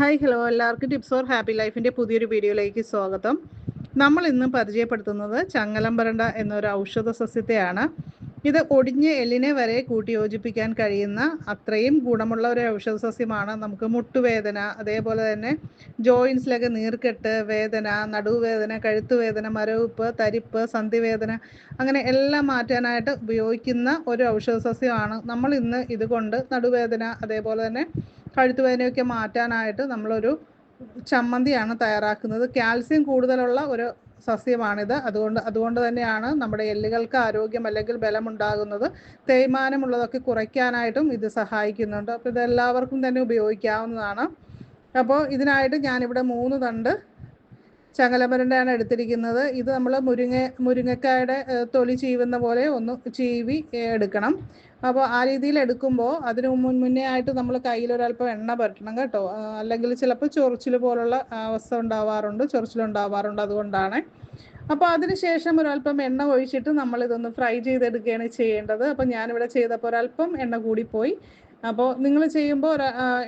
Hi hello എല്ലാവർക്കും tips or happy ലൈഫിന്റെ പുതിയൊരു വീഡിയോയിലേക്ക് സ്വാഗതം. നമ്മൾ ഇന്ന് പരിചയപ്പെടുത്തുന്നത് ചങ്ങലമ്പരണ്ട എന്നൊരു ഔഷധ സസ്യത്തെയാണ്. ഇത് ഒടിഞ്ഞ എല്ലിനെ വരെ കൂട്ടി യോജിപ്പിക്കാൻ കഴിയുന്ന അത്രയും ഗുണമുള്ള ഒരു ഔഷധ സസ്യമാണ്. നമുക്ക് മുട്ടുവേദന അതേപോലെ തന്നെ ജോയിൻസിലൊക്കെ നീർക്കെട്ട് വേദന നടുവേദന കഴുത്തുവേദന മരവിപ്പ് തരിപ്പ് സന്ധിവേദന അങ്ങനെ എല്ലാം മാറ്റാനായിട്ട് ഉപയോഗിക്കുന്ന ഒരു ഔഷധ സസ്യമാണ്. നമ്മൾ ഇന്ന് ഇതുകൊണ്ട് നടുവേദന അതേപോലെ തന്നെ കഴുത്തുവേദനയൊക്കെ മാറ്റാനായിട്ട് നമ്മളൊരു ചമ്മന്തിയാണ് തയ്യാറാക്കുന്നത്. കാൽസ്യം കൂടുതലുള്ള ഒരു സസ്യമാണിത്. അതുകൊണ്ട് അതുകൊണ്ട് തന്നെയാണ് നമ്മുടെ എല്ലുകൾക്ക് ആരോഗ്യം അല്ലെങ്കിൽ ബലമുണ്ടാകുന്നത്. തേയ്മാനമുള്ളതൊക്കെ കുറയ്ക്കാനായിട്ടും ഇത് സഹായിക്കുന്നുണ്ട്. അപ്പോൾ ഇതെല്ലാവർക്കും തന്നെ ഉപയോഗിക്കാവുന്നതാണ്. അപ്പോൾ ഇതിനായിട്ട് ഞാനിവിടെ മൂന്ന് തണ്ട് ചങ്ങലമരന്റെയാണ് എടുത്തിരിക്കുന്നത്. ഇത് നമ്മൾ മുരിങ്ങ മുരിങ്ങക്കായുടെ തൊലി ചീവുന്ന പോലെ ഒന്ന് ചീവി എടുക്കണം. അപ്പോൾ ആ രീതിയിൽ എടുക്കുമ്പോൾ അതിന് മുന്നേ ആയിട്ട് നമ്മൾ കയ്യിലൊരല്പം എണ്ണ പരട്ടണം കേട്ടോ. അല്ലെങ്കിൽ ചിലപ്പോൾ ചൊറിച്ചിൽ പോലുള്ള അവസ്ഥ ഉണ്ടാവാറുണ്ട്. ചൊറിച്ചിലുണ്ടാവാറുണ്ട് അതുകൊണ്ടാണ്. അപ്പോൾ അതിനുശേഷം ഒരല്പം എണ്ണ ഒഴിച്ചിട്ട് നമ്മൾ ഇതൊന്ന് ഫ്രൈ ചെയ്തെടുക്കുകയാണ് ചെയ്യേണ്ടത്. അപ്പം ഞാനിവിടെ ചെയ്തപ്പോൾ ഒരല്പം എണ്ണ കൂടിപ്പോയി. അപ്പോൾ നിങ്ങൾ ചെയ്യുമ്പോൾ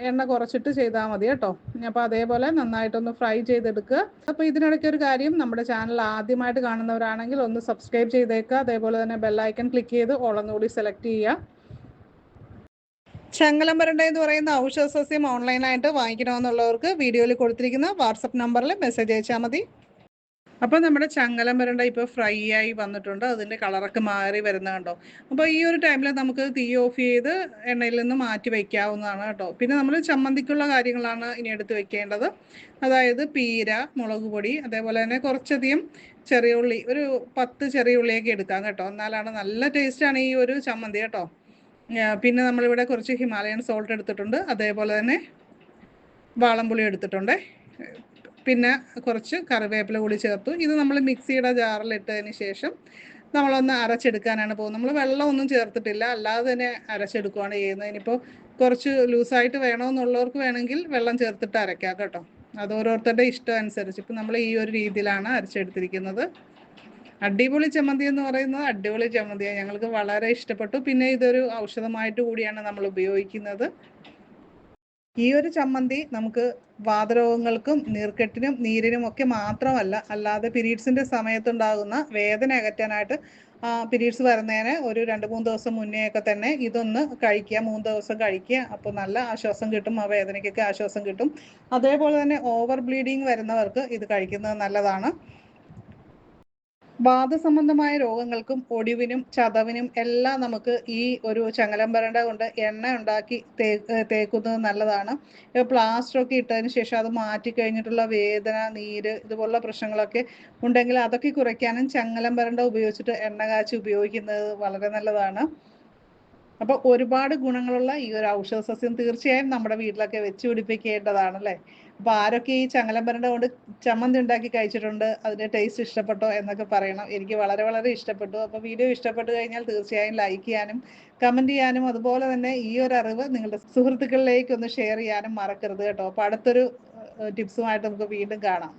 എണ്ണ കുറച്ചിട്ട് ചെയ്താൽ മതി കേട്ടോ. അപ്പോൾ അതേപോലെ നന്നായിട്ടൊന്ന് ഫ്രൈ ചെയ്തെടുക്കുക. അപ്പോൾ ഇതിനിടയ്ക്ക് ഒരു കാര്യം നമ്മുടെ ചാനൽ ആദ്യമായിട്ട് കാണുന്നവരാണെങ്കിൽ ഒന്ന് സബ്സ്ക്രൈബ് ചെയ്തേക്കുക. അതേപോലെ തന്നെ ബെല്ലൈക്കൺ ക്ലിക്ക് ചെയ്ത് ഓളന്നുകൂടി സെലക്ട് ചെയ്യുക. ചങ്ങലമ്പരണ്ട എന്ന് പറയുന്ന ഔഷധ സസ്യം ഓൺലൈനായിട്ട് വാങ്ങിക്കണമെന്നുള്ളവർക്ക് വീഡിയോയിൽ കൊടുത്തിരിക്കുന്ന വാട്സപ്പ് നമ്പറിൽ മെസ്സേജ് അയച്ചാൽ മതി. അപ്പോൾ നമ്മുടെ ചങ്ങലം വരണ്ട ഇപ്പോൾ ഫ്രൈ ആയി വന്നിട്ടുണ്ട്. അതിന്റെ കളറൊക്കെ മാറി വരുന്ന കണ്ടോ? അപ്പോൾ ഈ ഒരു ടൈമിൽ നമുക്ക് തീ ഓഫ് ചെയ്ത് എണ്ണയിൽ നിന്ന് മാറ്റി വെക്കാവുന്നതാണ് കേട്ടോ. പിന്നെ നമ്മൾ ചമ്മന്തിക്കുള്ള കാര്യങ്ങളാണ് ഇനി എടുത്ത് വെക്കേണ്ടത്. അതായത് പീര മുളക് പൊടി അതേപോലെ തന്നെ കുറച്ചധികം ചെറിയ ഉള്ളി ഒരു പത്ത് ചെറിയ ഉള്ളിയൊക്കെ എടുക്കാം കേട്ടോ. എന്നാലാണ് നല്ല ടേസ്റ്റാണ് ഈ ഒരു ചമ്മന്തി കേട്ടോ. പിന്നെ നമ്മളിവിടെ കുറച്ച് ഹിമാലയൻ സോൾട്ട് എടുത്തിട്ടുണ്ട്. അതേപോലെ തന്നെ വാളംപുളി എടുത്തിട്ടുണ്ട്. പിന്നെ കുറച്ച് കറിവേപ്പില കൂടി ചേർത്തു. ഇത് നമ്മൾ മിക്സിയുടെ ജാറിലിട്ടതിന് ശേഷം നമ്മളൊന്ന് അരച്ചെടുക്കാനാണ് പോകുന്നത്. നമ്മൾ വെള്ളം ഒന്നും ചേർത്തിട്ടില്ല. അല്ലാതെ തന്നെ അരച്ചെടുക്കുകയാണ് ചെയ്യുന്നത്. ഇനിയിപ്പോൾ കുറച്ച് ലൂസായിട്ട് വേണമെന്നുള്ളവർക്ക് വേണമെങ്കിൽ വെള്ളം ചേർത്തിട്ട് അരയ്ക്കാം കേട്ടോ. അത് ഓരോരുത്തരുടെ ഇഷ്ടം അനുസരിച്ച്. ഇപ്പം നമ്മൾ ഈ ഒരു രീതിയിലാണ് അരച്ചെടുത്തിരിക്കുന്നത്. അടിപൊളി ചമ്മന്തി എന്ന് പറയുന്നത് അടിപൊളി ചമ്മന്തിയാണ്. ഞങ്ങൾക്ക് വളരെ ഇഷ്ടപ്പെട്ടു. പിന്നെ ഇതൊരു ഔഷധമായിട്ട് കൂടിയാണ് നമ്മൾ ഉപയോഗിക്കുന്നത്. ഈ ഒരു ചമ്മന്തി നമുക്ക് വാതരോഗങ്ങൾക്കും നീർക്കെട്ടിനും നീരിനും ഒക്കെ മാത്രമല്ല അല്ലാതെ പീരീഡ്സിന്റെ സമയത്തുണ്ടാകുന്ന വേദന അകറ്റാനായിട്ട് പീരീഡ്സ് വരുന്നതിന് ഒരു രണ്ട് മൂന്ന് ദിവസം മുന്നേ ഒക്കെ തന്നെ ഇതൊന്ന് കഴിക്കുക മൂന്ന് ദിവസം കഴിക്കുക. അപ്പോൾ നല്ല ആശ്വാസം കിട്ടും ആ വേദനയ്ക്കൊക്കെ ആശ്വാസം കിട്ടും. അതേപോലെ തന്നെ ഓവർ ബ്ലീഡിങ് വരുന്നവർക്ക് ഇത് കഴിക്കുന്നത് നല്ലതാണ്. വാദസംബന്ധമായ രോഗങ്ങൾക്കും ഒടിവിനും ചതവിനും എല്ലാം നമുക്ക് ഈ ഒരു ചങ്ങലമ്പരണ്ട കൊണ്ട് എണ്ണ ഉണ്ടാക്കി തേക്കുന്നത് നല്ലതാണ്. പ്ലാസ്റ്റർ ഒക്കെ ഇട്ടതിന് ശേഷം അത് മാറ്റി കഴിഞ്ഞിട്ടുള്ള വേദന നീര് ഇതുപോലുള്ള പ്രശ്നങ്ങളൊക്കെ ഉണ്ടെങ്കിൽ അതൊക്കെ കുറയ്ക്കാനും ചങ്ങലമ്പരണ്ട ഉപയോഗിച്ചിട്ട് എണ്ണ കാച്ചി ഉപയോഗിക്കുന്നത് വളരെ നല്ലതാണ്. അപ്പോൾ ഒരുപാട് ഗുണങ്ങളുള്ള ഈ ഒരു ഔഷധ സസ്യം തീർച്ചയായും നമ്മുടെ വീട്ടിലൊക്കെ വെച്ച് പിടിപ്പിക്കേണ്ടതാണ് അല്ലേ? അപ്പോൾ ആരൊക്കെ ഈ ചങ്ങലമ്പരണ്ട കൊണ്ട് ചമ്മന്തി ഉണ്ടാക്കി കഴിച്ചിട്ടുണ്ട്. അതിന്റെ ടേസ്റ്റ് ഇഷ്ടപ്പെട്ടോ എന്നൊക്കെ പറയണം. എനിക്ക് വളരെ വളരെ ഇഷ്ടപ്പെട്ടു. അപ്പോൾ വീഡിയോ ഇഷ്ടപ്പെട്ടു കഴിഞ്ഞാൽ തീർച്ചയായും ലൈക്ക് ചെയ്യാനും കമന്റ് ചെയ്യാനും അതുപോലെ തന്നെ ഈ ഒരു അറിവ് നിങ്ങളുടെ സുഹൃത്തുക്കളിലേക്ക് ഒന്ന് ഷെയർ ചെയ്യാനും മറക്കരുത് കേട്ടോ. അപ്പോൾ അടുത്തൊരു ടിപ്സുമായിട്ട് നമുക്ക് വീണ്ടും കാണാം.